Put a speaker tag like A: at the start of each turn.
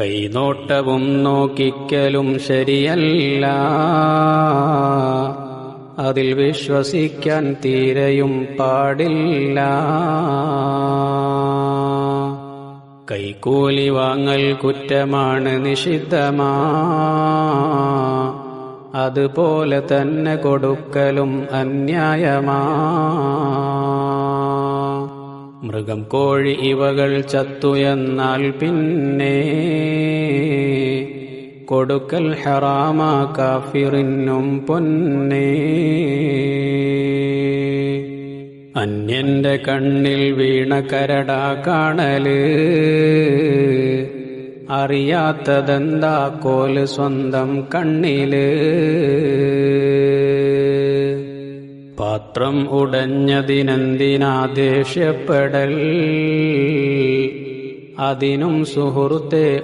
A: കൈനോട്ടവും നോക്കിക്കലും ശരിയല്ല. അതിൽ വിശ്വസിക്കാൻ തീരെയും പാടില്ല. കൈക്കൂലി വാങ്ങൽ കുറ്റമാണ് നിഷിദ്ധമാ. അതുപോലെ തന്നെ കൊടുക്കലും അന്യായമാ. മൃഗം കോഴി ഇവകൾ ചത്തു എന്നാൽ പിന്നെ കൊടുക്കൽ ഹറാമാ കാഫിറിനും പൊന്നേ. അന്യന്റെ കണ്ണിൽ വീണ കരടാ കാണൽ. അറിയാത്തതെന്താ കോൽ സ്വന്തം കണ്ണിൽ. പാത്രം ഉടഞ്ഞതിനെന്തിനാ ദേഷ്യപ്പെടൽ. അതിനും സുഹൃത്തെ